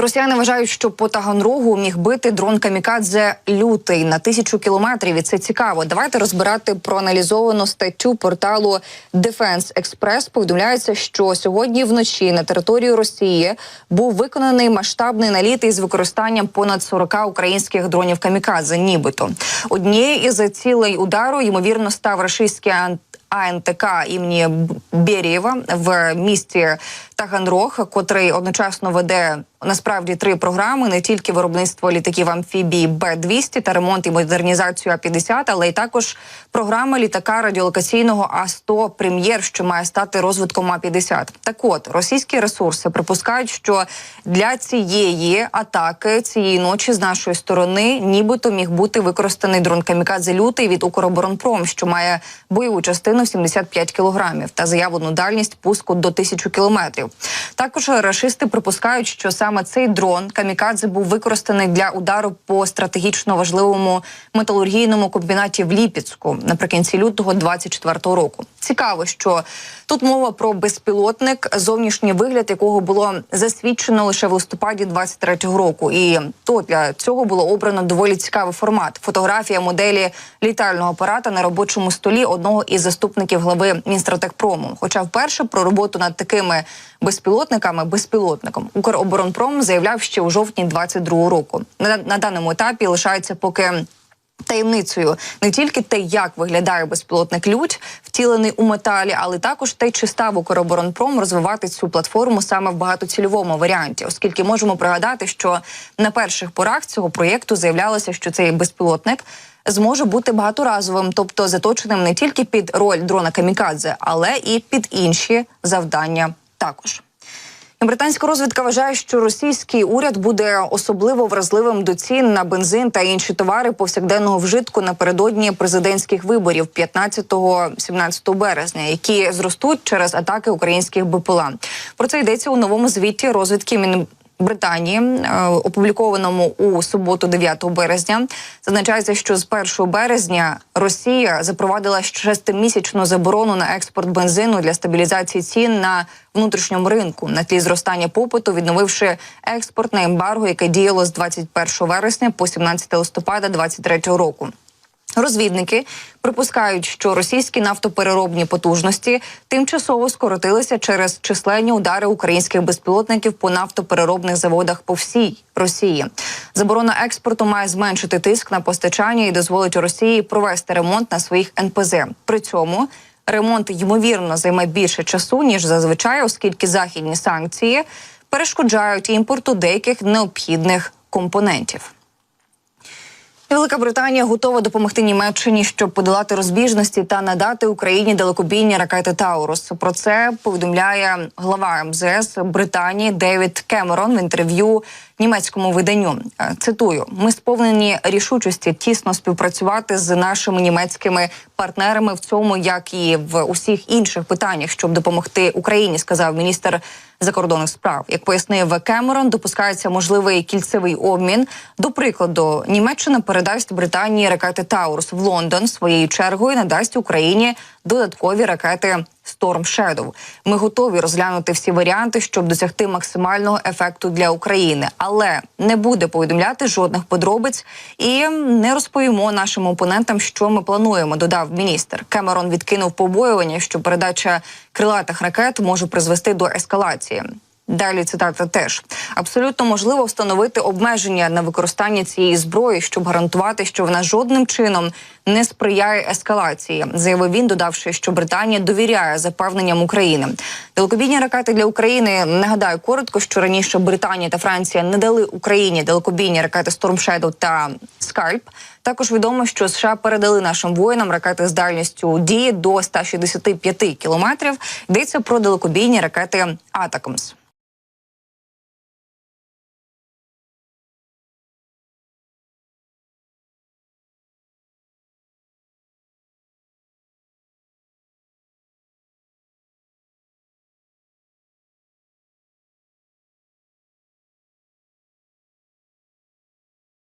Росіяни вважають, що по Таганрогу міг бити дрон камікадзе лютий на тисячу кілометрів. І це цікаво. Давайте розбирати проаналізовану статтю порталу Defense Express. Повідомляється, що сьогодні вночі на територію Росії був виконаний масштабний наліт із використанням понад 40 українських дронів камікадзе. Нібито однією із цілей удару ймовірно став рашистський ан- АНТК імені Берієва в місті Таганрог, котрий одночасно веде насправді три програми: не тільки виробництво літаків амфібії Б-200 та ремонт і модернізацію А-50, але й також програма літака радіолокаційного А-100 Прем'єр, що має стати розвитком А-50. Так от російські ресурси припускають, що для цієї атаки цієї ночі з нашої сторони нібито міг бути використаний дрон камікадзе лютий від Укроборонпром, що має бойову частину 75 кілограмів та заявлену дальність пуску до 1000 кілометрів. Також рашисти припускають, що саме цей дрон камікадзе був використаний для удару по стратегічно важливому металургійному комбінаті в Ліпіцьку наприкінці лютого 24-го року. Цікаво, що тут мова про безпілотник, зовнішній вигляд якого було засвідчено лише в листопаді 23-го року. І то для цього було обрано доволі цікавий формат: фотографія моделі літального апарата на робочому столі одного із заступників глави Мінстратехпрому. Хоча вперше про роботу над такими безпілотниками безпілотником Укроборонпром заявляв ще у жовтні 22-го року. На, на даному етапі лишається поки. Таємницею не тільки те, як виглядає безпілотник лють, втілений у металі, але також те, чи став Укроборонпром розвивати цю платформу саме в багатоцільовому варіанті, оскільки можемо пригадати, що на перших порах цього проєкту заявлялося, що цей безпілотник зможе бути багаторазовим, тобто заточеним не тільки під роль дрона камікадзе, але і під інші завдання також. Британська розвідка вважає, що російський уряд буде особливо вразливим до цін на бензин та інші товари повсякденного вжитку напередодні президентських виборів 15-17 березня, які зростуть через атаки українських БПЛА. Про це йдеться у новому звіті розвідки Мін. Британії, е, опублікованому у суботу, 9 березня, зазначається, що з 1 березня Росія запровадила шестимісячну заборону на експорт бензину для стабілізації цін на внутрішньому ринку на тлі зростання попиту, відновивши експортне ембарго, яке діяло з 21 вересня по 17 листопада 2023 року. Розвідники припускають, що російські нафтопереробні потужності тимчасово скоротилися через численні удари українських безпілотників по нафтопереробних заводах по всій Росії. Заборона експорту має зменшити тиск на постачання і дозволить Росії провести ремонт на своїх НПЗ. При цьому ремонт ймовірно займе більше часу ніж зазвичай, оскільки західні санкції перешкоджають імпорту деяких необхідних компонентів. Велика Британія готова допомогти Німеччині, щоб подолати розбіжності та надати Україні далекобійні ракети Таурус. Про це повідомляє глава МЗС Британії Девід Кемерон в інтерв'ю німецькому виданню. Е, Цитую: ми сповнені рішучості тісно співпрацювати з нашими німецькими партнерами в цьому, як і в усіх інших питаннях, щоб допомогти Україні, сказав міністр закордонних справ. Як пояснив Кемерон, допускається можливий кільцевий обмін. До прикладу, Німеччина передасть Британії ракети Таурус в Лондон своєю чергою надасть Україні додаткові ракети Storm Shadow. Ми готові розглянути всі варіанти, щоб досягти максимального ефекту для України, але не буде повідомляти жодних подробиць і не розповімо нашим опонентам, що ми плануємо. Додав міністр. Кемерон відкинув побоювання, що передача крилатих ракет може призвести до ескалації. Далі цитата теж абсолютно можливо встановити обмеження на використання цієї зброї, щоб гарантувати, що вона жодним чином не сприяє ескалації, заявив він, додавши, що Британія довіряє запевненням України. Далекобійні ракети для України нагадаю коротко, що раніше Британія та Франція не дали Україні далекобійні ракети Storm Shadow та Скальп. Також відомо, що США передали нашим воїнам ракети з дальністю дії до 165 кілометрів. Йдеться про далекобійні ракети Атакамс.